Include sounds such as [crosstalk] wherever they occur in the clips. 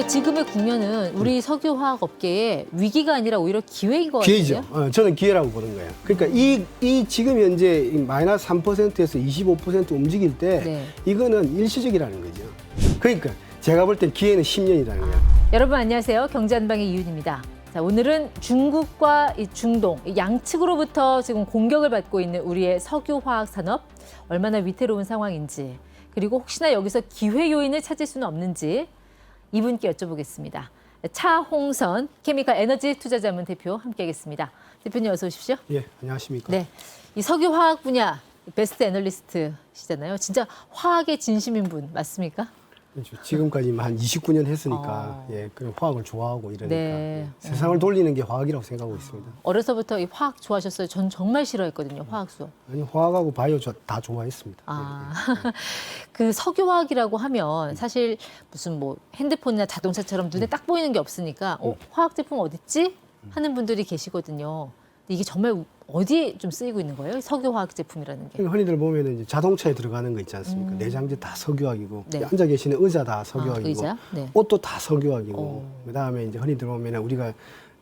그러니까 지금의 국면은 우리 석유화학 업계의 위기가 아니라 오히려 기회인 것 기회죠. 같아요. 어, 저는 기회라고 보는 거예요. 그러니까 이, 이 지금 현재 이 마이너스 3%에서 25% 움직일 때 네. 이거는 일시적이라는 거죠. 그러니까 제가 볼 땐 기회는 10년이라는 거예요. 여러분 안녕하세요. 경제한방의 이윤입니다. 자, 오늘은 중국과 이 중동 이 양측으로부터 지금 공격을 받고 있는 우리의 석유화학 산업 얼마나 위태로운 상황인지 그리고 혹시나 여기서 기회 요인을 찾을 수는 없는지 이분께 여쭤보겠습니다. 차홍선 케미칼 에너지 투자자문 대표 함께하겠습니다. 대표님 어서 오십시오. 예, 안녕하십니까. 네, 이 석유화학 분야 베스트 애널리스트시잖아요. 진짜 화학의 진심인 분 맞습니까? 그렇죠. 지금까지 한 29년 했으니까 어. 예, 그런 화학을 좋아하고 이러니까 네. 예, 세상을 돌리는 게 화학이라고 생각하고 있습니다. 어려서부터 이 화학 좋아하셨어요. 전 정말 싫어했거든요. 화학 수업. 아니 화학하고 바이오 저 다 좋아했습니다. 아, [laughs] 그 석유화학이라고 하면 사실 무슨 뭐 핸드폰이나 자동차처럼 눈에 딱 보이는 게 없으니까 어, 화학 제품 어딨지? 하는 분들이 계시거든요. 근데 이게 정말 어디에 좀 쓰이고 있는 거예요? 석유화학 제품이라는 게. 흔히들 보면 이제 자동차에 들어가는 거 있지 않습니까? 내장재 다 석유화학이고 음. 네. 앉아 계시는 의자 다 아, 석유화학이고 의자? 네. 옷도 다 석유화학이고 어. 그다음에 이제 흔히들 보면 우리가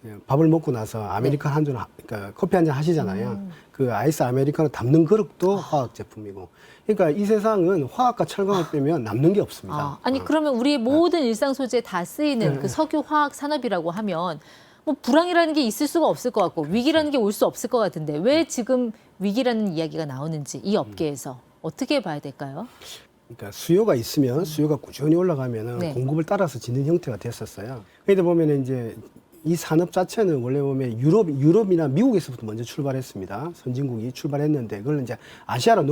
예, 밥을 먹고 나서 아메리카노 한 잔, 그러니까 커피 한 잔 하시잖아요. 음. 그 아이스 아메리카노 담는 그릇도 화학 제품이고. 그러니까 이 세상은 화학과 철강을 빼면 남는 게 없습니다. 아, 아니 어. 그러면 우리의 모든 일상 소재에 다 쓰이는 네. 그 석유 화학 산업이라고 하면 뭐 불황이라는 게 있을 수가 없을 것 같고 위기라는 게 올 수 없을 것 같은데 왜 지금 위기라는 이야기가 나오는지 이 업계에서 어떻게 봐야 될까요? 그러니까 수요가 있으면 수요가 꾸준히 올라가면은 네. 공급을 따라서 짓는 형태가 됐었어요. 그러다 보면 이제 이 산업 자체는 원래 보면 유럽 유럽이나 미국에서부터 먼저 출발했습니다. 선진국이 출발했는데 그걸 이제 아시아로.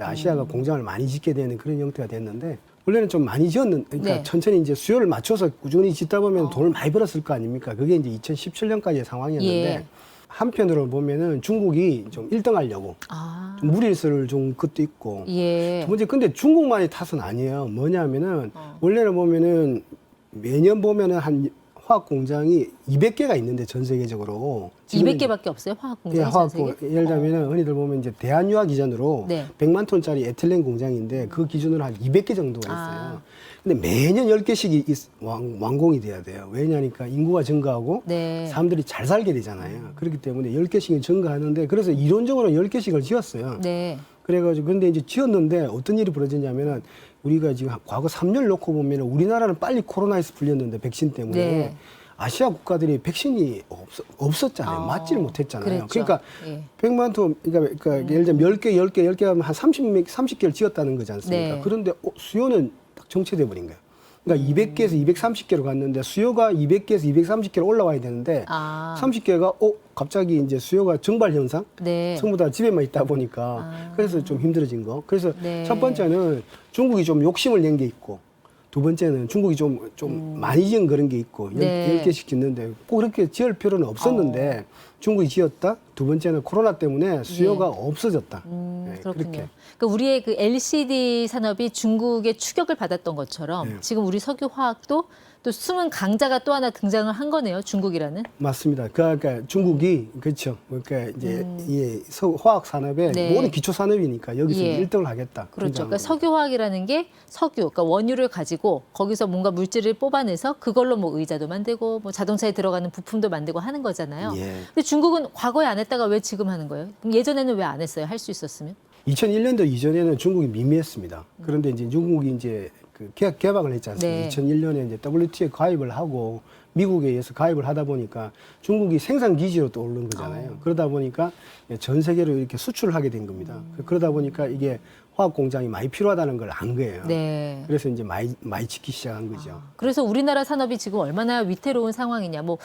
아시아가 음. 공장을 많이 짓게 되는 그런 형태가 됐는데 원래는 좀 많이 지었는 그러니까 네. 천천히 이제 수요를 맞춰서 꾸준히 짓다 보면 어. 돈을 많이 벌었을 거 아닙니까? 그게 이제 2017년까지의 상황이었는데 예. 한편으로 보면은 중국이 좀 1등 하려고 아, 좀 무리를 좀 것도 있고 예. 두 번째 근데 중국만의 탓은 아니에요. 뭐냐면은 어. 원래는 보면은 매년 보면은 한 화학 공장이 200개가 있는데 전 세계적으로 지금 200개밖에 없어요 화학 예, 공장 화학 전 공? 예를 들면은 흔히들 보면 이제 대한유화 기준으로 네. 100만 톤짜리 에틸렌 공장인데 그 기준으로 한 200개 정도가 있어요. 아. 근데 매년 10개씩 완, 완공이 돼야 돼요. 왜냐니까 인구가 증가하고 네. 사람들이 잘 살게 되잖아요. 그렇기 때문에 10개씩은 증가하는데 그래서 이론적으로 10개씩을 지었어요. 네. 그래가지고 근데 이제 지었는데 어떤 일이 벌어졌냐면은 우리가 지금 과거 3년 놓고 보면은 우리나라는 빨리 코로나에서 풀렸는데 백신 때문에 네. 아시아 국가들이 백신이 없, 없었잖아요. 아, 맞지를 못했잖아요. 그랬죠. 그러니까 예. 100만 톤, 그러니까, 그러니까 예를 들면 10개, 10개, 10개 하면 한 30, 30개를 지었다는 거지 않습니까? 네. 그런데 어, 수요는 딱 정체돼 버린 거예요. 그러니까 200개에서 230개로 갔는데 수요가 200개에서 230개로 올라와야 되는데 아. 30개가 어 갑자기 이제 수요가 증발 현상 네. 전부 다 집에만 있다 보니까 아. 그래서 좀 힘들어진 거. 그래서 네. 첫 번째는 중국이 좀 욕심을 낸 게 있고 두 번째는 중국이 좀, 좀 많이 지은 그런 게 있고 열 음. 네. 열 개씩 짓는데 꼭 그렇게 지을 필요는 없었는데 중국이 지었다. 두 번째는 코로나 때문에 수요가 없어졌다. 음, 네, 그렇군요. 그렇게. 그러니까 우리의 그 LCD 산업이 중국의 추격을 받았던 것처럼 네. 지금 우리 석유화학도 또 숨은 강자가 또 하나 등장을 한 거네요. 중국이라는. 맞습니다. 그러니까 중국이 그렇죠. 그러니까 이제 이 서- 화학 산업의 음. 네. 모든 기초 산업이니까 여기서 예. 일 1등을 하겠다. 그렇죠. 그러니까 장면입니다. 석유 화학이라는 게 석유, 그러니까 원유를 가지고 거기서 뭔가 물질을 뽑아내서 그걸로 뭐 의자도 만들고 뭐 자동차에 들어가는 부품도 만들고 하는 거잖아요. 예. 근데 중국은 과거에 안 했다가 왜 지금 하는 거예요? 예전에는 왜 안 했어요? 할 수 있었으면? 2001년도 이전에는 중국이 미미했습니다. 그런데 이제 중국이 이제 그 계약 개박을 했지 않습니까? 네. 2001년에 이제 WTO에 가입을 하고 미국에 의해서 가입을 하다 보니까 중국이 생산 기지로 또 오른 거잖아요. 어. 그러다 보니까 전 세계로 이렇게 수출을 하게 된 겁니다. 음. 그러다 보니까 이게 화학 공장이 많이 필요하다는 걸 안 거예요. 네. 그래서 이제 많이 많이 짓기 시작한 거죠. 아, 그래서 우리나라 산업이 지금 얼마나 위태로운 상황이냐. 뭐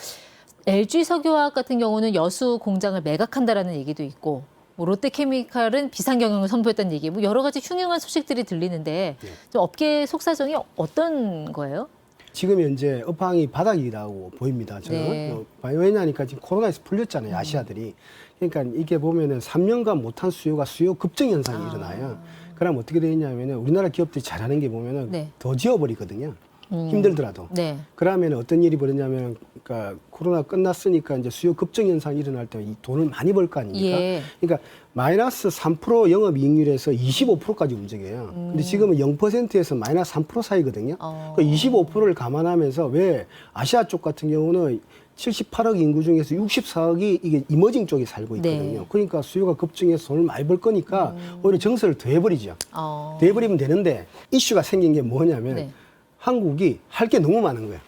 LG 석유화학 같은 경우는 여수 공장을 매각한다라는 얘기도 있고 뭐 롯데케미칼은 비상 경영을 선보였다는 얘기, 뭐 여러 가지 흉흉한 소식들이 들리는데 네. 좀 업계 속사정이 어떤 거예요? 지금 현재 업황이 바닥이라고 보입니다. 저는 네. 어, 왜냐니까 지금 코로나에서 풀렸잖아요. 아시아들이. 그러니까 이게 보면은 3년간 못한 수요가 수요 급증 현상이 아. 일어나요. 그럼 어떻게 되냐면은 우리나라 기업들이 잘하는 게 보면은 네. 더 지어버리거든요. 힘들더라도. 네. 그러면 어떤 일이 벌어냐면 그러니까 코로나 끝났으니까 이제 수요 급증 현상이 일어날 때 이 돈을 많이 벌 거 아닙니까? 예. 그러니까 마이너스 3% 영업 이익률에서 25%까지 움직여요. 근데 지금은 0%에서 마이너스 3% 사이거든요. 음. 어. 그 25%를 감안하면서 왜 아시아 쪽 같은 경우는 78억 인구 중에서 64억이 이게 이머징 쪽에 살고 있거든요. 네. 음. 그러니까 수요가 급증해서 돈을 많이 벌 거니까 오히려 정세를 더해버리죠. 어. 더해버리면 되는데 이슈가 생긴 게 뭐냐면 네. 한국이 할 게 너무 많은 거예요.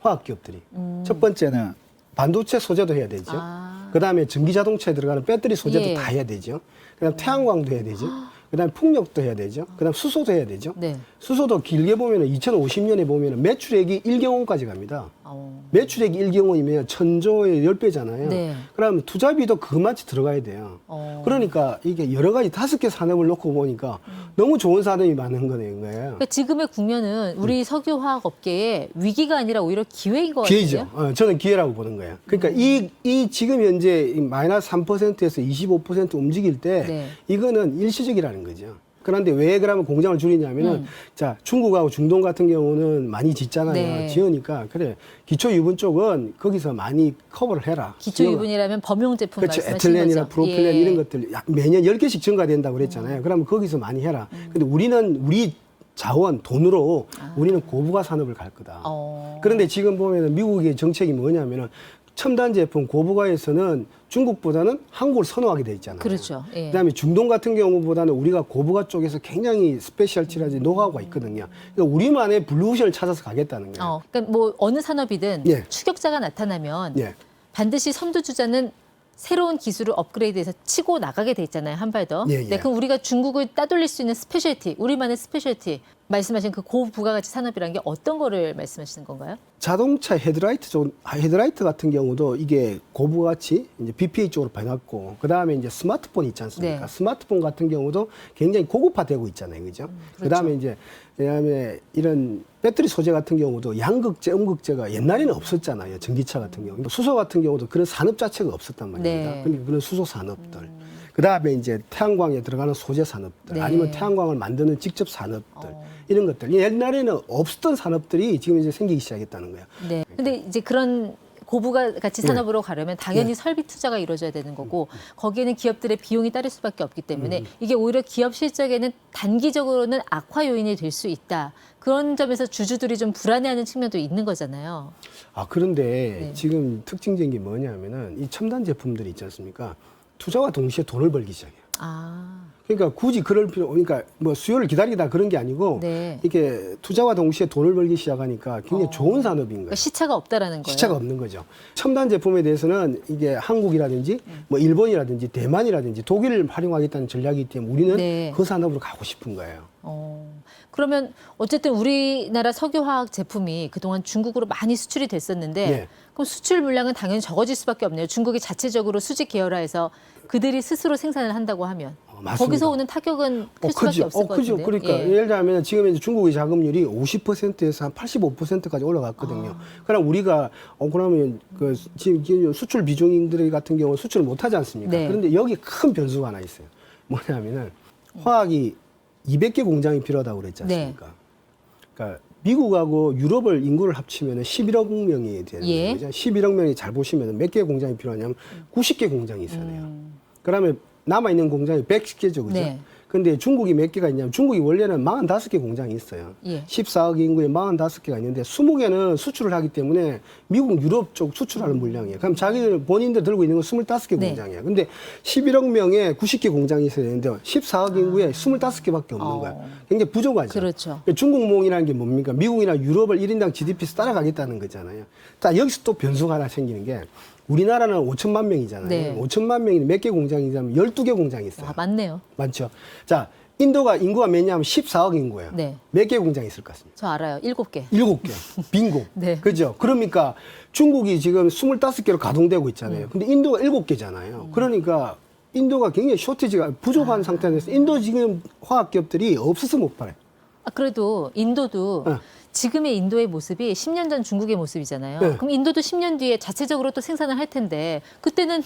화학 기업들이. 첫 번째는 반도체 소재도 해야 되죠. 음. 아. 그다음에 전기 자동차에 들어가는 배터리 소재도 예. 다 해야 되죠. 그다음 태양광도 해야 되죠. 그다음 풍력도 해야 되죠. 그다음 수소도 해야 되죠. 네. 수소도 길게 보면은 2050년에 보면은 매출액이 1경원까지 갑니다. 어. 매출액이 1경원이면 천조의 10배잖아요. 네. 그러면 투자비도 그만치 들어가야 돼요. 어. 그러니까 이게 여러 가지 다섯 개 산업을 놓고 보니까 너무 좋은 산업이 많은 거네요. 그러니까 지금의 국면은 우리 석유화학 업계의 위기가 아니라 오히려 기회인 것 음. 기회죠. 같아요. 어, 저는 기회라고 보는 거예요. 그러니까 이, 이 지금 현재 이 마이너스 3%에서 25% 움직일 때 네. 이거는 일시적이라는 거죠. 그런데 왜 그러면 공장을 줄이냐면은 음. 자 중국하고 중동 같은 경우는 많이 짓잖아요. 네. 지으니까 그래 기초 유분 쪽은 거기서 많이 커버를 해라. 기초. 유분이라면 범용 제품 그렇죠. 에틸렌이나. 프로필렌 예. 음. 이런 것들 약 매년 10개씩 증가된다고 그랬잖아요. 그러면 거기서 많이 해라. 근데 우리는 우리 자원, 돈으로 우리는 고부가 산업을 갈 거다. 아. 어. 그런데 지금 보면은 미국의 정책이 뭐냐면은 첨단 제품 고부가에서는 중국보다는 한국을 선호하게 돼 있잖아요. 그렇죠. 예. 그다음에 중동 같은 경우보다는 우리가 고부가 쪽에서 굉장히 스페셜티라든지 노하우가 있거든요. 그러니까 우리만의 블루오션을 찾아서 가겠다는 거예요. 어, 그러니까 뭐 어느 산업이든 예. 추격자가 나타나면 예. 반드시 선두주자는 새로운 기술을 업그레이드해서 치고 나가게 돼 있잖아요 한 발 더. 예, 예. 네, 그럼 우리가 중국을 따돌릴 수 있는 스페셜티, 우리만의 스페셜티 말씀하신 그 고부가가치 산업이라는 게 어떤 거를 말씀하시는 건가요? 자동차 헤드라이트 쪽 아, 헤드라이트 같은 경우도 이게 고부가치 이제 BPA 쪽으로 변했고 그 다음에 이제 스마트폰 있지 않습니까? 네. 스마트폰 같은 경우도 굉장히 고급화되고 있잖아요, 그죠? 그 다음에 이제 그다음에 이런 배터리 소재 같은 경우도 양극재, 음극재가 옛날에는 없었잖아요, 전기차 같은 경우. 수소 같은 경우도 그런 산업 자체가 없었단 말입니다. 네. 그러니까 그런 수소 산업들. 그 다음에 이제 태양광에 들어가는 소재 산업들, 네. 아니면 태양광을 만드는 직접 산업들 어. 이런 것들. 옛날에는 없었던 산업들이 지금 이제 생기기 시작했다는 거예요. 네. 근데 이제 그런 고부가 가치 산업으로 가려면 당연히 설비 투자가 이루어져야 되는 거고 거기에는 기업들의 비용이 따를 수밖에 없기 때문에 이게 오히려 기업 실적에는 단기적으로는 악화 요인이 될 수 있다. 그런 점에서 주주들이 좀 불안해하는 측면도 있는 거잖아요. 아 그런데 네. 지금 특징적인 게 뭐냐면은 이 첨단 제품들이 있지 않습니까? 투자와 동시에 돈을 벌기 시작해요. 아, 그러니까 굳이 그럴 필요, 그러니까 뭐 수요를 기다리다 그런 게 아니고 네. 이게 투자와 동시에 돈을 벌기 시작하니까 굉장히 어. 좋은 산업인 거예요. 그러니까 시차가 없다라는 거예요. 시차가 없는 거죠. 첨단 제품에 대해서는 이게 한국이라든지 음. 뭐 일본이라든지 대만이라든지 독일을 활용하겠다는 전략이기 때문에 우리는 네. 그 산업으로 가고 싶은 거예요. 어, 그러면 어쨌든 우리나라 석유화학 제품이 그동안 중국으로 많이 수출이 됐었는데 네. 그럼 수출 물량은 당연히 적어질 수밖에 없네요. 중국이 자체적으로 수직 계열화해서 그들이 스스로 생산을 한다고 하면 어, 맞습니다. 거기서 오는 타격은 클 어, 수밖에 크죠. 없을 어, 것 크죠. 같은데. 그러니까 예. 예를 들면 지금 이제 중국의 자금률이 50%에서 한 85%까지 올라갔거든요. 아. 그럼 우리가 어 그러면 그 지금 수출 비중인들 같은 경우 는 수출을 못 하지 않습니까? 네. 그런데 여기 큰 변수가 하나 있어요. 뭐냐면은 화학이 200개 공장이 필요하다고 그랬지 네. 않습니까? 그러니까 미국하고 유럽을 인구를 합치면 11억 명이 되는 예. 거죠. 11억 명이 잘 보시면 몇 개 공장이 필요하냐면 90개 공장이 있어야 돼요. 음, 그러면 남아 있는 공장이 110개죠, 그죠? 네. 근데 중국이 몇 개가 있냐면 중국이 원래는 45개 공장이 있어요. 예. 14억 인구에 45개가 있는데 20개는 수출을 하기 때문에 미국, 유럽 쪽 수출하는 물량이에요. 그럼 자기들 본인들 들고 있는 건 25개 네. 공장이에요. 근데 11억 명에 90개 공장이 있어야 되는데 14억 인구에 25개밖에 없는 어. 거야. 굉장히 부족하죠. 그렇죠. 중국몽이라는 게 뭡니까? 미국이나 유럽을 1인당 GDP에서 따라가겠다는 거잖아요. 자, 여기서 또 변수가 하나 생기는 게 우리나라는 5천만 명이잖아요. 네. 5천만 명이 몇 개 공장이냐면 12개 공장이 있어요. 아, 맞네요. 많죠. 자, 인도가 인구가 몇냐면 14억 인구예요. 네. 몇 개 공장이 있을 것 같습니다. 저 알아요. 일곱 개. 일곱 개. [laughs] 빙고. 네. 그죠? 그러니까 중국이 지금 25개로 가동되고 있잖아요. 근데 인도가 일곱 개잖아요. 그러니까 인도가 굉장히 쇼티지가 부족한 상태에서 인도 지금 화학 기업들이 없어서 못 팔아요. 아, 그래도 인도도 네. 지금의 인도의 모습이 10년 전 중국의 모습이잖아요. 네. 그럼 인도도 10년 뒤에 자체적으로 또 생산을 할 텐데 그때는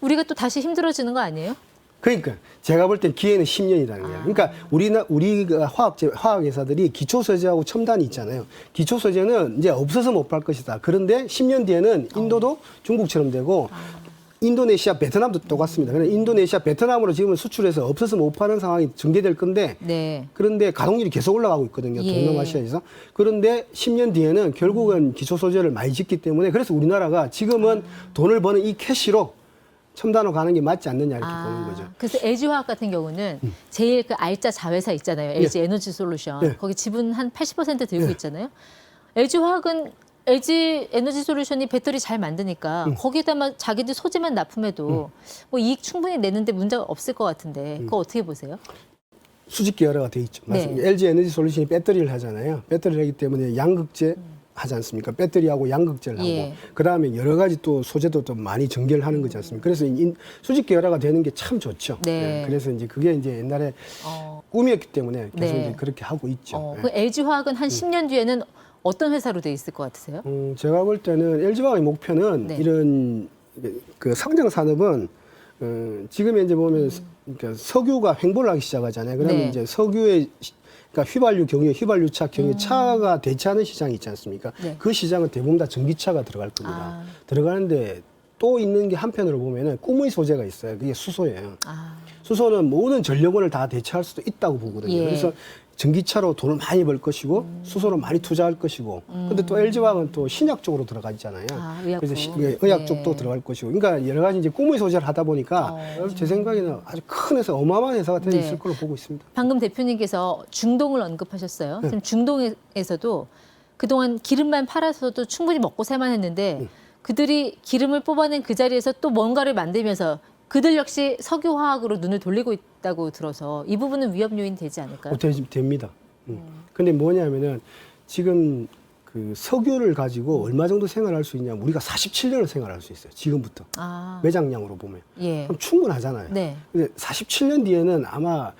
우리가 또 다시 힘들어지는 거 아니에요? 그러니까 제가 볼 땐 기회는 10년이라는 거예요. 그러니까 우리나 우리가 화학 화학 회사들이 기초 소재하고 첨단이 있잖아요. 기초 소재는 이제 없어서 못 팔 것이다. 그런데 10년 뒤에는 인도도 중국처럼 되고 인도네시아, 베트남도 똑같습니다. 그런데 인도네시아, 베트남으로 지금 수출해서 없어서 못 파는 상황이 전개될 건데 네. 그런데 가동률이 계속 올라가고 있거든요. 예. 동남아시아에서. 그런데 10년 뒤에는 결국은 기초 소재를 많이 짓기 때문에 그래서 우리나라가 지금은 돈을 버는 이 캐시로 첨단으로 가는 게 맞지 않느냐 이렇게 보는 거죠. 음. 그래서 LG화학 같은 경우는 제일 그 알짜 자회사 있잖아요. LG 에너지 솔루션. 네. 거기 지분 한 80% 들고 네. 있잖아요. LG화학은 LG 에너지 솔루션이 배터리 잘 만드니까 음. 거기다만 자기들 소재만 납품해도 뭐 이익 충분히 내는데 문제가 없을 것 같은데 음. 그거 어떻게 보세요? 수직 계열화가 돼 있죠. 네. 맞습니다. LG 에너지 솔루션이 배터리를 하잖아요. 배터리를 하기 때문에 양극재 하지 않습니까? 배터리하고 양극재를 하고 예. 그다음에 여러 가지 또 소재도 또 많이 전개를 하는 거지 않습니까? 그래서 인- 수직 계열화가 되는 게 참 좋죠. 네. 그래서 이제 그게 이제 옛날에 어, 꿈이었기 때문에 계속 네. 이제 그렇게 하고 있죠. 어, 예. 그 LG화학은 한 10년 뒤에는 어떤 회사로 돼 있을 것 같으세요? 음, 제가 볼 때는 LG화학의 목표는 네. 이런 그 성장 산업은 어, 지금 현재 보면 그러니까 석유가 횡보를 하기 시작하잖아요. 그러면 네. 이제 석유의 시- 그러니까 휘발유 경유, 휘발유차 경유 차가 대체하는 시장이 있지 않습니까? 음. 네. 그 시장은 대부분 다 전기차가 들어갈 겁니다. 아. 들어가는데 또 있는 게 한편으로 보면은 꿈의 소재가 있어요. 그게 수소예요. 아, 수소는 모든 전력원을 다 대체할 수도 있다고 보거든요. 예. 그래서 전기차로 돈을 많이 벌 것이고 음. 수소로 많이 투자할 것이고. 근데 또 LG화학은 또 신약 쪽으로 들어가잖아요. 아, 의약품. 그래서 시- 예, 의학 네. 쪽도 들어갈 것이고. 그러니까 여러 가지 이제 꿈의 소재를 하다 보니까 제 생각에는 아주 큰 회사, 어마어마한 회사가 될 네. 있을 걸로 보고 있습니다. 방금 대표님께서 중동을 언급하셨어요. 네. 지금 중동에서도 그동안 기름만 팔아서도 충분히 먹고 살만 했는데 네. 그들이 기름을 뽑아낸 그 자리에서 또 뭔가를 만들면서 그들 역시 석유화학으로 눈을 돌리고 있다 고 들어서 이 부분은 위험 요인 되지 않을까요? 어, 되, 됩니다. 음. 근데 뭐냐면은 지금 그 석유를 가지고 얼마 정도 생활할 수 있냐면 우리가 47년을 생활할 수 있어요. 지금부터. 아, 매장량으로 보면. 예. 그럼 충분하잖아요. 네. 근데 47년 뒤에는 아마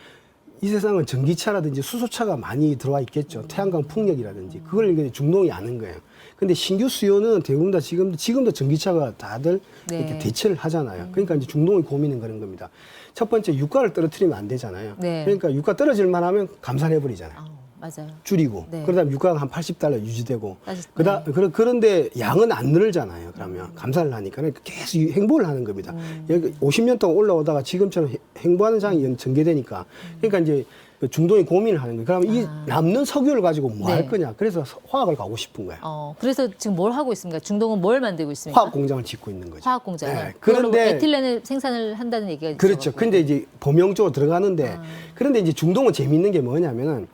이 세상은 전기차라든지 수소차가 많이 들어와 있겠죠. 태양광 풍력이라든지. 그걸 이제 중동이 아는 거예요. 근데 신규 수요는 대부분 다 지금, 지금도 전기차가 다들 네. 이렇게 대체를 하잖아요. 그러니까 이제 중동의 고민은 그런 겁니다. 첫 번째, 유가를 떨어뜨리면 안 되잖아요. 네. 그러니까 유가 떨어질 만 하면 감산해 버리잖아요. 아, 맞아요. 줄이고. 네. 그러다 유가가 한 80달러 유지되고. 그다, 네. 그러, 그런데 양은 안 늘잖아요. 그러면 감산을 하니까 그러니까 계속 이 행보를 하는 겁니다. 음. 여기 50년 동안 올라오다가 지금처럼 해- 행보하는 장이 전개되니까 그러니까 이제 그 중동이 고민을 하는 거예요. 그러면 이 남는 석유를 가지고 뭐할 아. 네. 거냐? 그래서 서- 화학을 가고 싶은 거야. 어, 그래서 지금 뭘 하고 있습니까? 중동은 뭘 만들고 있습니까? 화학 공장을 짓고 있는 거죠. 화학 공장을. 네. 뭐 그런데 에틸렌을 생산을 한다는 얘기가 그렇죠. 있어가지고. 근데 이제 범용 쪽으로 들어가는데 아. 그런데 이제 중동은 재미있는 게 뭐냐면은 예,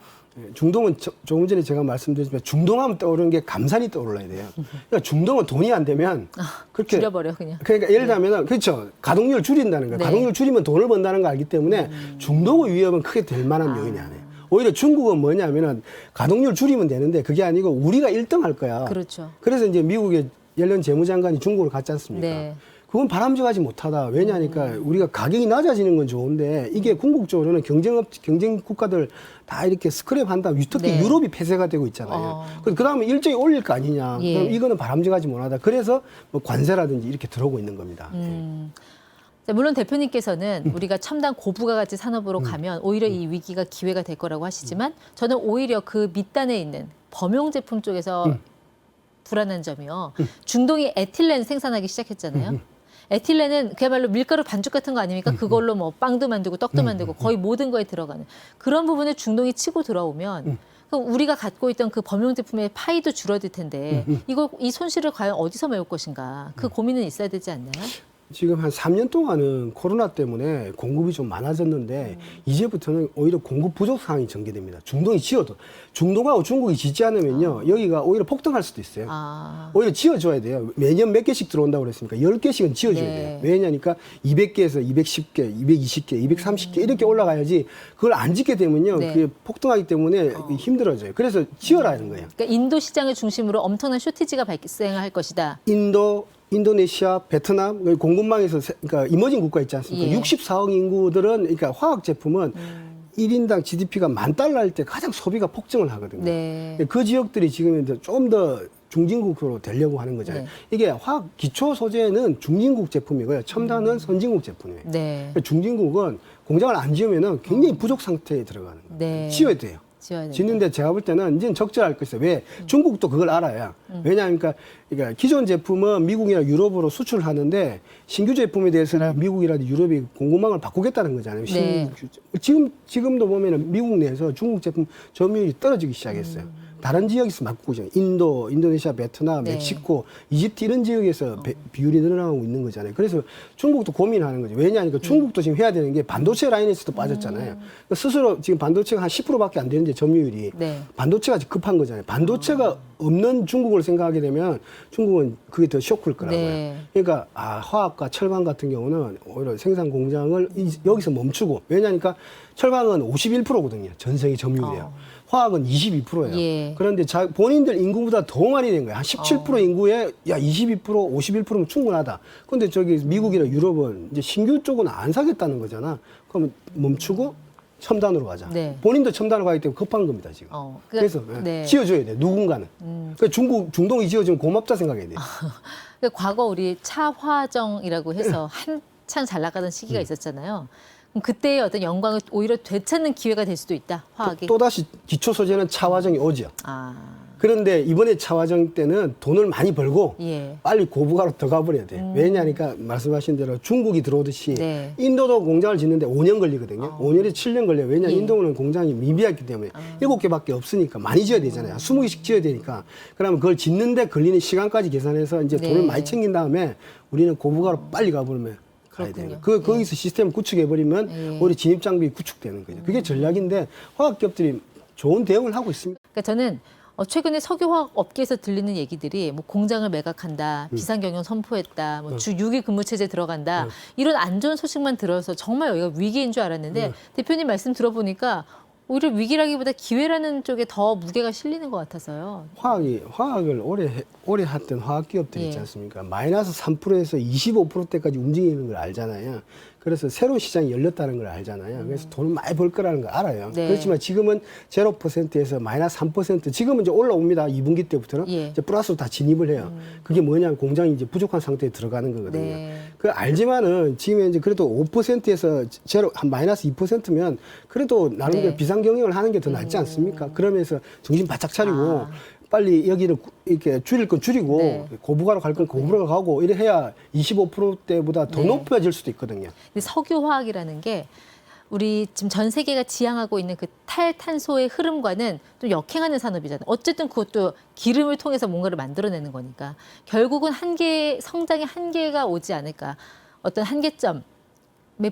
중동은 저- 조금 전에 제가 말씀드렸지만 중동하면 떠오르는 게 감산이 떠올라야 돼요. 그러니까 중동은 돈이 안 되면 그렇게 아, 줄여버려 그냥. 그러니까 예를 들면은 그렇죠 가동률 줄인다는 거예요. 네. 가동률 줄이면 돈을 번다는 걸 알기 때문에 음. 중동의 위협은 크게 될 만한 요인이 아니에요. 오히려 중국은 뭐냐면은 가동률 줄이면 되는데 그게 아니고 우리가 1등 할 거야. 그렇죠. 그래서 이제 미국의 옐런 재무장관이 중국을 갔지 않습니까? 네. 그건 바람직하지 못하다. 왜냐하니까 우리가 가격이 낮아지는 건 좋은데 이게 궁극적으로는 경쟁업 경쟁 국가들 다 이렇게 스크랩 한다. 특히 네. 유럽이 폐쇄가 되고 있잖아요. 어. 그 다음에 일정이 올릴 거 아니냐. 예. 그럼 이거는 바람직하지 못하다. 그래서 뭐 관세라든지 이렇게 들어오고 있는 겁니다. 음. 자, 물론 대표님께서는 음. 우리가 첨단 고부가 가치 산업으로 가면 오히려 이 위기가 기회가 될 거라고 하시지만 저는 오히려 그 밑단에 있는 범용 제품 쪽에서 음. 불안한 점이요. 중동이 에틸렌 생산하기 음, 시작했잖아요. 에틸렌은 그야말로 밀가루 반죽 같은 거 음, 아닙니까? 그걸로 뭐 빵도 만들고 떡도 만들고 거의 모든 거에 들어가는 그런 부분을 중동이 치고 들어오면 음. 그럼 우리가 갖고 있던 그 범용 제품의 파이도 줄어들 텐데 음, 이거 이 손실을 과연 어디서 메울 것인가 그 고민은 있어야 되지 않나요? 지금 한 3년 동안은 코로나 때문에 공급이 좀 많아졌는데 이제부터는 오히려 공급 부족 상황이 전개됩니다. 중동이 지어도 중동하고 중국이 짓지 않으면요 여기가 오히려 폭등할 수도 있어요. 아, 오히려 지어줘야 돼요. 매년 몇 개씩 들어온다고 그랬으니까 10개씩은 지어줘야 네. 돼요. 왜냐니까 200개에서 210개, 220개, 230개 이렇게 올라가야지 그걸 안 짓게 되면요. 네. 그게 폭등하기 때문에 힘들어져요. 그래서 지어라는 거예요. 그러니까 인도 시장을 중심으로 엄청난 쇼티지가 발생할 것이다. 인도, 인도네시아, 베트남 그 공급망에서 세- 그러니까 이머징 국가 있지 않습니까? 예. 64억 인구들은 그러니까 화학 제품은 음. 일 1인당 GDP가 만 달러일 때 가장 소비가 폭증을 하거든요. 네. 그 지역들이 지금 이제 좀 더 중진국으로 되려고 하는 거잖아요. 네. 이게 화학 기초 소재는 중진국 제품이고요. 첨단은 선진국 제품이에요. 네. 그러니까 중진국은 공장을 안 지으면은 굉장히 부족 상태에 들어가는 거예요. 네. 지어야 돼요. 짓는데 제가 볼 때는 이제는 적절할 것이요 왜? 중국도 그걸 알아야. 왜냐하면 그러니까, 그러니까 기존 제품은 미국이나 유럽으로 수출을 하는데 신규 제품에 대해서는 미국이라든지 유럽이 공급망을 바꾸겠다는 거잖아요. 네. 지금 지금도 보면은 미국 내에서 중국 제품 점유율이 떨어지기 시작했어요. 다른 지역에서 바꾸고 있잖아요. 인도, 인도네시아, 베트남, 네. 멕시코, 이집트 이런 지역에서 배- 비율이 늘어나고 있는 거잖아요. 그래서 중국도 고민하는 거죠. 왜냐하니까 중국도 지금 해야 되는 게 반도체 라인에서도 빠졌잖아요. 그러니까 스스로 지금 반도체가 한 10%밖에 안 되는데 점유율이 네. 반도체가 급한 거잖아요. 반도체가 없는 중국을 생각하게 되면 중국은 그게 더 쇼크일 거라고요. 네. 그러니까 아, 화학과 철강 같은 경우는 오히려 생산 공장을 이- 여기서 멈추고 왜냐니까 철강은 51%거든요. 전 세계 점유율이요. 어. 화학은 22%예요. 예. 그런데 자, 본인들 인구보다 더 많이 된 거예요. 한 17% 어. 인구에 야 22%, 51%면 충분하다. 근데 저기 미국이나 유럽은 이제 신규 쪽은 안 사겠다는 거잖아. 그러면 멈추고 첨단으로 가자. 네. 본인도 첨단으로 가기 때문에 급한 겁니다 지금. 어, 그- 그래서 예, 네. 음. 지어줘야 돼 누군가는. 그러니까 중국 중동이 지어주면 고맙다 생각해야 돼. [laughs] 그 과거 우리 차화정이라고 해서 한창 잘 나가던 시기가 있었잖아요. 그때의 어떤 영광을 오히려 되찾는 기회가 될 수도 있다. 화학이. 또 다시 기초 소재는 차화정이 오죠. 아, 그런데 이번에 차화정 때는 돈을 많이 벌고 예. 빨리 고부가로 더 가버려야 돼. 왜냐니까 말씀하신 대로 중국이 들어오듯이 네. 인도도 공장을 짓는데 5년 걸리거든요. 5년에 7년 걸려요. 왜냐 예. 인도는 공장이 미비하기 때문에 일곱 개밖에 없으니까 많이 지어야 되잖아요. 20개씩 지어야 되니까. 그러면 그걸 짓는데 걸리는 시간까지 계산해서 이제 네. 돈을 많이 챙긴 다음에 우리는 고부가로 빨리 가버리면 가야 그렇군요. 돼요. 그 거기서 시스템 구축해버리면 예. 우리 진입 장비 구축되는 거죠. 그게 전략인데 화학 기업들이 좋은 대응을 하고 있습니다. 그러니까 저는 어, 최근에 석유화학 업계에서 들리는 얘기들이 뭐 공장을 매각한다, 비상경영 선포했다, 뭐 주 6일 근무 체제 들어간다 이런 안 좋은 소식만 들어서 정말 여기가 위기인 줄 알았는데 대표님 말씀 들어보니까 오히려 위기라기보다 기회라는 쪽에 더 무게가 실리는 것 같아서요. 화학이 화학을 오래 해- 오래 했던 화학 기업들 예. 있지 않습니까? 마이너스 3%에서 25%대까지 움직이는 걸 알잖아요. 그래서 새로운 시장이 열렸다는 걸 알잖아요. 그래서 돈을 많이 벌 거라는 걸 알아요. 네. 그렇지만 지금은 0%에서 마이너스 3% 지금은 이제 올라옵니다. 2분기 때부터는 예. 이제 플러스로 다 진입을 해요. 그게 뭐냐면 공장이 이제 부족한 상태에 들어가는 거거든요. 네. 그 알지만은 지금 이제 그래도 5%에서 제로 한 마이너스 2%면 그래도 나름대로 네. 비상 경영을 하는 게 더 낫지 않습니까? 그러면서 정신 바짝 차리고 아. 빨리 여기를 구- 이렇게 줄일 건 줄이고 네. 고부가로 갈 건 고부가로 가고 이래 해야 25%대보다 더 네. 높아질 수도 있거든요. 근데 석유화학이라는 게 우리 지금 전 세계가 지향하고 있는 그 탈탄소의 흐름과는 좀 역행하는 산업이잖아요. 어쨌든 그것도 기름을 통해서 뭔가를 만들어내는 거니까 결국은 한계 성장의 한계가 오지 않을까 어떤 한계점에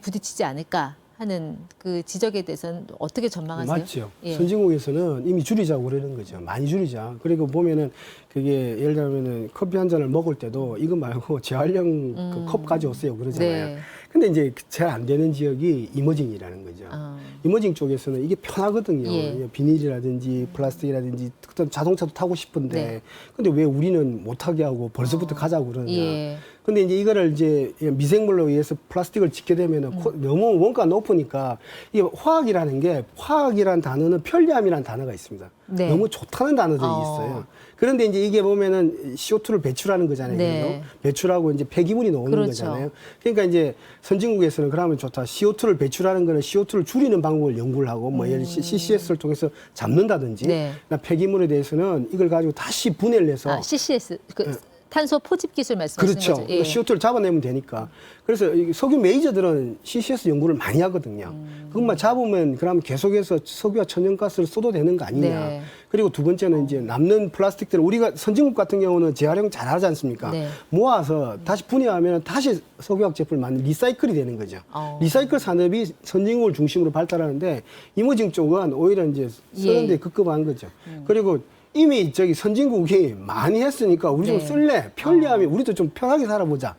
부딪히지 않을까 하는 그 지적에 대해서는 어떻게 전망하세요? 맞죠. 예. 선진국에서는 이미 줄이자고 그러는 거죠. 많이 줄이자. 그리고 보면은 그게 예를 들면은 커피 한 잔을 먹을 때도 이거 말고 [laughs] 재활용 그컵 가져오세요 그러잖아요. 음. 네. 근데 이제 잘 안 되는 지역이 이머징이라는 거죠. 아. 이머징 쪽에서는 이게 편하거든요. 예. 비닐이라든지 플라스틱이라든지 어떤 자동차도 타고 싶은데 네. 근데 왜 우리는 못하게 하고 벌써부터 가자고 그러냐. 예. 근데 이제 이거를 이제 미생물로 의해서 플라스틱을 짓게 되면은 음. 코- 너무 원가 높으니까 이게 화학이라는 게 화학이라는 단어는 편리함이라는 단어가 있습니다. 네. 너무 좋다는 단어들이 어. 있어요. 그런데 이제 이게 보면은 CO2를 배출하는 거잖아요. 네. 배출하고 이제 폐기물이 나오는 그렇죠. 거잖아요. 그러니까 이제 선진국에서는 그러면 좋다. CO2를 배출하는 거는 CO2를 줄이는 방법을 연구를 하고 뭐 예를 들어 CCS를 통해서 잡는다든지 음. 네. 나 폐기물에 대해서는 이걸 가지고 다시 분해를 해서 아, CCS 그 탄소 포집 기술 말씀하시는 네. 그렇죠. 거죠? 예. CO2를 잡아내면 되니까. 그래서 이 석유 메이저들은 CCS 연구를 많이 하거든요. 음. 그것만 잡으면 그럼 계속해서 석유와 천연가스를 쏟아도 되는 거 아니냐. 네. 그리고 두 번째는 이제 남는 플라스틱들을 우리가 선진국 같은 경우는 재활용 잘 하지 않습니까? 네. 모아서 다시 분해하면 다시 석유화학 제품을 만든 리사이클이 되는 거죠. 어. 리사이클 산업이 선진국을 중심으로 발달하는데 이머징 쪽은 오히려 이제 쓰는데 예. 급급한 거죠. 그리고 이미 저기 선진국이 많이 했으니까 우리 좀 네. 쓸래 편리함이 우리도 좀 편하게 살아보자.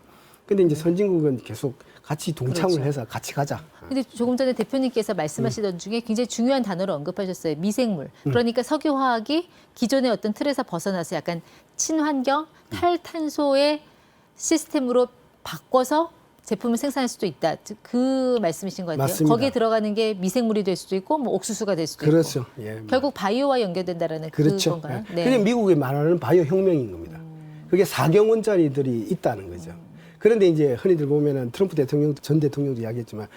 근데 이제 선진국은 계속 같이 동참을 그렇죠. 해서 같이 가자. 근데 조금 전에 대표님께서 말씀하시던 중에 굉장히 중요한 단어를 언급하셨어요. 미생물. 그러니까 석유화학이 기존의 어떤 틀에서 벗어나서 약간 친환경, 탈탄소의 시스템으로 바꿔서 제품을 생산할 수도 있다. 즉, 그 말씀이신 것 같아요. 맞습니다. 거기에 들어가는 게 미생물이 될 수도 있고 뭐 옥수수가 될 수도 그렇죠. 있고. 예. 결국 바이오와 연결된다라는 그렇죠. 그건가요? 예. 그게 미국이 말하는 바이오 혁명인 겁니다. 그게 4경 원짜리들이 있다는 거죠. 그런데 이제 흔히들 보면은 트럼프 대통령 전 대통령도 이야기했지만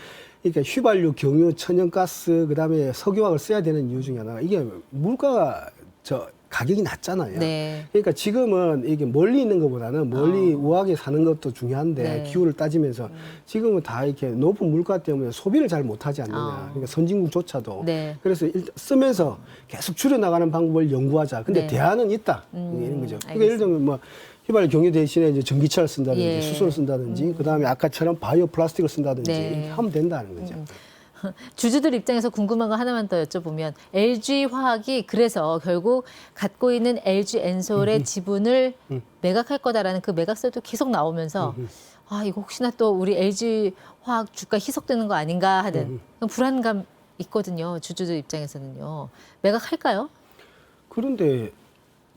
그러니까 휘발유, 경유, 천연가스 그다음에 석유화학을 써야 되는 이유 중에 하나가 이게 물가가 저 가격이 낮잖아요. 네. 그러니까 지금은 이게 멀리 있는 것보다는 멀리 우아하게 사는 것도 중요한데 네. 기후를 따지면서 지금은 다 이렇게 높은 물가 때문에 소비를 잘 못하지 않느냐. 아. 그러니까 선진국조차도 네. 그래서 쓰면서 계속 줄여나가는 방법을 연구하자. 근데 네. 대안은 있다. 음, 이런 거죠. 그러니까 알겠습니다. 예를 들면 뭐 휘발유 경유 대신에 이제 전기차를 쓴다든지 예. 수소를 쓴다든지 그다음에 아까처럼 바이오 플라스틱을 쓴다든지 네. 이렇게 하면 된다는 거죠. [laughs] 주주들 입장에서 궁금한 거 하나만 더 여쭤보면 LG 화학이 그래서 결국 갖고 있는 LG 엔솔의 지분을 매각할 거다라는 그 매각설도 계속 나오면서 아 이거 혹시나 또 우리 LG 화학 주가 희석되는 거 아닌가 하는 불안감 있거든요. 주주들 입장에서는요. 매각할까요? 그런데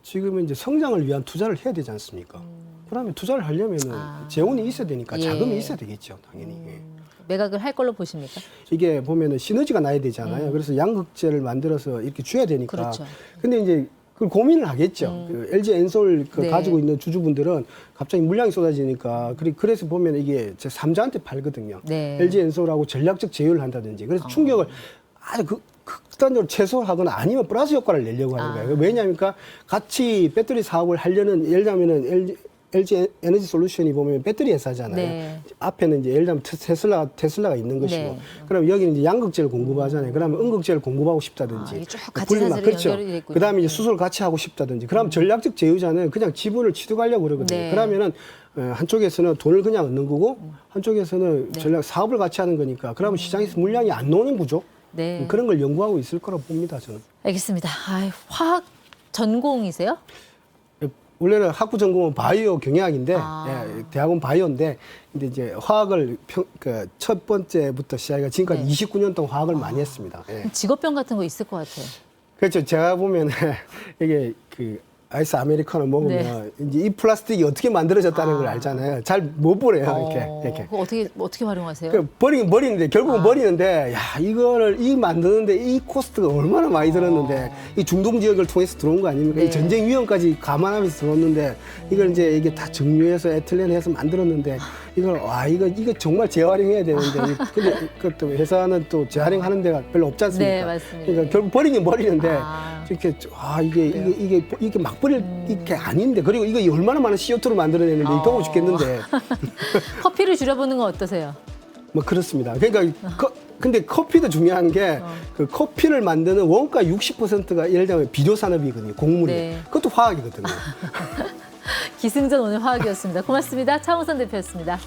지금은 이제 성장을 위한 투자를 해야 되지 않습니까? 그러면 투자를 하려면은 아. 재원이 있어야 되니까 예. 자금이 있어야 되겠죠, 당연히. 예. 매각을 할 걸로 보십니까? 이게 보면은 시너지가 나야 되잖아요. 그래서 양극재를 만들어서 이렇게 줘야 되니까. 음. 그렇죠. 근데 이제 그 고민을 하겠죠. 그 LG 엔솔 그 네. 가지고 있는 주주분들은 갑자기 물량이 쏟아지니까 그래- 그래서 보면 이게 제 3자한테 팔거든요. 네. LG 엔솔하고 전략적 제휴를 한다든지. 어. 그래서 충격을 아주 그 극단적으로 최소화하거나 아니면 플러스 효과를 내려고 하는 아. 거예요. 왜냐하니까 같이 배터리 사업을 하려는 예를 들면은 LG 에너지 솔루션이 보면 배터리 회사잖아요. 네. 앞에는 이제 예를 들면 테- 테슬라 테슬라가 있는 것이고, 네. 그럼 여기는 이제 양극재를 공급하잖아요. 그러면 음극재를 공급하고 싶다든지, 아, 쭉 같이 분리막, 사슬이 그렇죠. 그다음에 이제 수소를 같이 하고 싶다든지, 그럼 전략적 제휴자는 그냥 지분을 취득하려고 그러거든요. 네. 그러면은 어, 한쪽에서는 돈을 그냥 얻는 거고, 한쪽에서는 네. 전략 사업을 같이 하는 거니까, 그러면 시장에서 물량이 안 나오는 구조 네. 그런 걸 연구하고 있을 거라고 봅니다. 저는. 알겠습니다. 아, 화학 전공이세요? 원래는 학부 전공은 바이오 경영학인데 아. 예, 대학원 바이오인데 근데 이제 화학을 평, 그, 첫 번째부터 시작해가 지금까지 네. 29년 동안 화학을 많이 했습니다. 예. 직업병 같은 거 있을 것 같아요. 그렇죠. 제가 보면 [laughs] 이게 그 아이스 아메리카노 먹으면 이제 이 플라스틱이 어떻게 만들어졌다는 네. 아. 걸 알잖아요. 잘못 보래요. 이렇게 어, 이렇게. 그거 어떻게 어떻게 활용하세요? 그 버리긴 버리는데 결국은 아. 버리는데 야 이거를 이 만드는데 이 코스트가 얼마나 많이 들었는데 이 중동 지역을 통해서 들어온 거 아닙니까? 네. 이 전쟁 위험까지 감안하면서 들어왔는데 이걸 이제 이게 다 정유해서 에틸렌해서 만들었는데 이걸 와 이거 이거 정말 재활용해야 되는데 이- [laughs] 근데 그것도 회사는 또 재활용하는 데가 별로 없지 않습니까? 네, 맞습니다. 그러니까 결국 버리긴 버리는데 아. 이렇게 아 이게 이게 이게 이게 막 버릴 이게 아닌데 그리고 이거 얼마나 많은 CO2를 만들어내는데 어. 이 더워 죽겠는데. 커피를 줄여보는 건 어떠세요? 뭐 그렇습니다. 그러니까 커- 근데 커피도 중요한 게그 어. 커피를 만드는 원가 60%가 예를 들면 비료 산업이거든요. 곡물이. 네. 그것도 화학이거든요. [laughs] 기승전 오늘 화학이었습니다. 고맙습니다. 차홍선 대표였습니다.